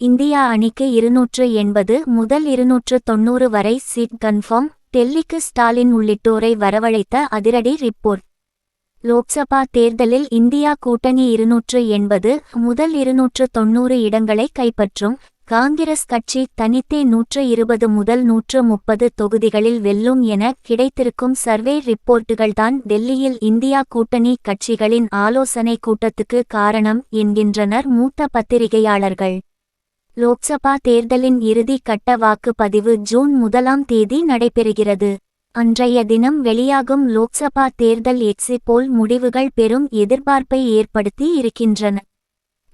India அணிக்கு இருநூற்று எண்பது முதல் இருநூற்று தொன்னூறு வரை சீட் கன்ஃபார்ம் டெல்லிக்கு ஸ்டாலின் உள்ளிட்டோரை வரவழைத்த அதிரடி ரிப்போர்ட். லோக்சபா தேர்தலில் இந்தியா கூட்டணி இருநூற்று எண்பது முதல் இருநூற்று தொன்னூறு இடங்களை கைப்பற்றும் காங்கிரஸ் கட்சி தனித்தே நூற்று இருபது முதல் நூற்று முப்பது தொகுதிகளில் வெல்லும் என கிடைத்திருக்கும் சர்வே ரிப்போர்ட்டுகள்தான் டெல்லியில் இந்தியா கூட்டணி கட்சிகளின் ஆலோசனை கூட்டத்துக்கு காரணம் என்கின்றனர் மூத்த பத்திரிகையாளர்கள். லோக்சபா தேர்தலின் இறுதி கட்ட வாக்குப்பதிவு ஜூன் முதலாம் தேதி நடைபெறுகிறது. அன்றைய தினம் வெளியாகும் லோக்சபா தேர்தல் எக்ஸிட் போல் முடிவுகள் பெரும் எதிர்பார்ப்பை ஏற்படுத்தி இருக்கின்றன.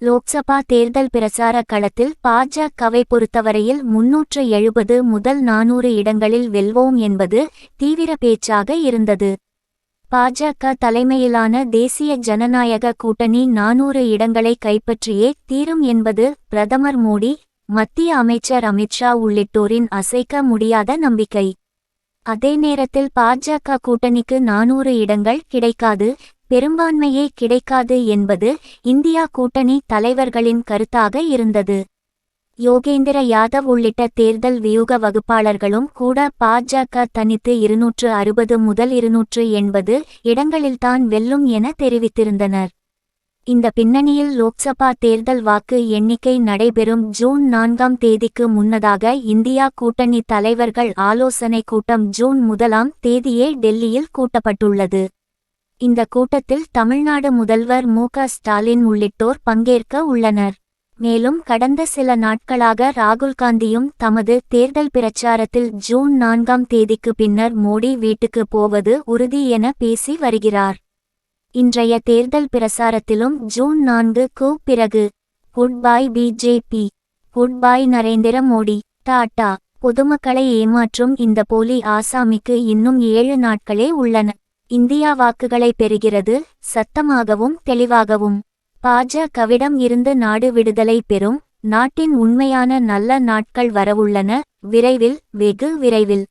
லோக்சபா தேர்தல் பிரச்சார களத்தில் பாஜகவை பொறுத்தவரையில் முன்னூற்று எழுபது முதல் நானூறு இடங்களில் வெல்வோம் என்பது தீவிர பேச்சாக இருந்தது. பாஜக தலைமையிலான தேசிய ஜனநாயக கூட்டணி நானூறு இடங்களை கைப்பற்றியே தீரும் என்பது பிரதமர் மோடி மத்திய அமைச்சர் அமித்ஷா உள்ளிட்டோரின் அசைக்க முடியாத நம்பிக்கை. அதே நேரத்தில் பாஜக கூட்டணிக்கு நானூறு இடங்கள் கிடைக்காது பெரும்பான்மையே கிடைக்காது என்பது இந்தியா கூட்டணி தலைவர்களின் கருத்தாக இருந்தது. யோகேந்திர யாதவ் உள்ளிட்ட தேர்தல் வியூக வகுப்பாளர்களும் கூட பாஜக தனித்து இருநூற்று அறுபது முதல் இருநூற்று எண்பது இடங்களில்தான் வெல்லும் என தெரிவித்திருந்தனர். இந்த பின்னணியில் லோக்சபா தேர்தல் வாக்கு எண்ணிக்கை நடைபெறும் ஜூன் நான்காம் தேதிக்கு முன்னதாக இந்தியா கூட்டணி தலைவர்கள் ஆலோசனை கூட்டம் ஜூன் முதலாம் தேதியே டெல்லியில் கூட்டப்பட்டுள்ளது. இந்த கூட்டத்தில் தமிழ்நாடு முதல்வர் மு க ஸ்டாலின் உள்ளிட்டோர் பங்கேற்க உள்ளனர். மேலும் கடந்த சில நாட்களாக ராகுல் காந்தியும் தமது தேர்தல் பிரச்சாரத்தில் ஜூன் நான்காம் தேதிக்கு பின்னர் மோடி வீட்டுக்கு போவது உறுதி என பேசி வருகிறார். இன்றைய தேர்தல் பிரசாரத்திலும் ஜூன் நான்குக்கு பிறகு good bye BJP good bye Narendra Modi tata பொதுமக்களை ஏமாற்றும் இந்த போலி ஆசாமிக்கு இன்னும் ஏழு நாட்களே உள்ளன. இந்தியா வாக்குகளை பெறுகிறது சத்தமாகவும் தெளிவாகவும். பாஜகவிடம் இருந்து நாடு விடுதலை பெறும். நாட்டின் உண்மையான நல்ல நாட்கள் வரவுள்ளன. விரைவில் வெகு விரைவில்.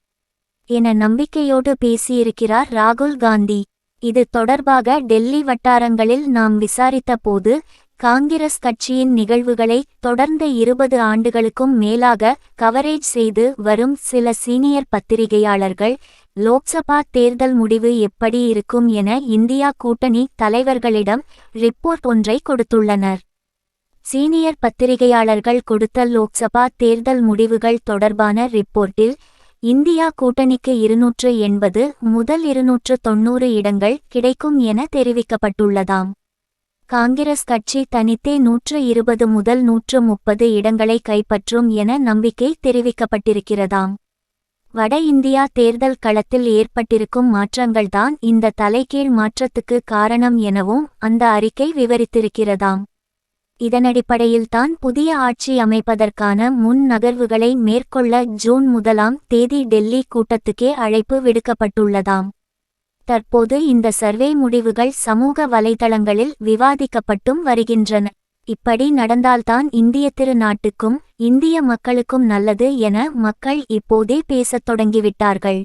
என நம்பிக்கையோடு பேசியிருக்கிறார் ராகுல் காந்தி. இது தொடர்பாக டெல்லி வட்டாரங்களில் நாம் விசாரித்த போது காங்கிரஸ் கட்சியின் நிகழ்வுகளை தொடர்ந்த இருபது ஆண்டுகளுக்கும் மேலாக கவரேஜ் செய்து வரும் சில சீனியர் பத்திரிகையாளர்கள் லோக்சபா தேர்தல் முடிவு எப்படி இருக்கும் என இந்தியா கூட்டணி தலைவர்களிடம் ரிப்போர்ட் ஒன்றை கொடுத்துள்ளனர். சீனியர் பத்திரிகையாளர்கள் கொடுத்த லோக்சபா தேர்தல் முடிவுகள் தொடர்பான ரிப்போர்ட்டில் இந்தியா கூட்டணிக்கு இருநூற்று எண்பது முதல் இருநூற்று தொன்னூறு இடங்கள் கிடைக்கும் என தெரிவிக்கப்பட்டுள்ளதாம். காங்கிரஸ் கட்சி தனித்தே நூற்று இருபது முதல் நூற்று முப்பது இடங்களை கைப்பற்றும் என நம்பிக்கை தெரிவிக்கப்பட்டிருக்கிறதாம். வட இந்தியா தேர்தல் களத்தில் ஏற்பட்டிருக்கும் மாற்றங்கள்தான் இந்த தலைகீழ் மாற்றத்துக்கு காரணம் எனவும் அந்த அறிக்கை விவரித்திருக்கிறதாம். இதனடிப்படையில்தான் புதிய ஆட்சி அமைப்பதற்கான முன் நகர்வுகளை மேற்கொள்ள ஜூன் முதலாம் தேதி டெல்லி கூட்டத்துக்கே அழைப்பு விடுக்கப்பட்டுள்ளதாம். தற்போது இந்த சர்வே முடிவுகள் சமூக வலைதளங்களில் விவாதிக்கப்பட்டும் வருகின்றன. இப்படி நடந்தால்தான் இந்திய திருநாட்டுக்கும் இந்திய மக்களுக்கும் நல்லது என மக்கள் இப்போதே பேசத் தொடங்கிவிட்டார்கள்.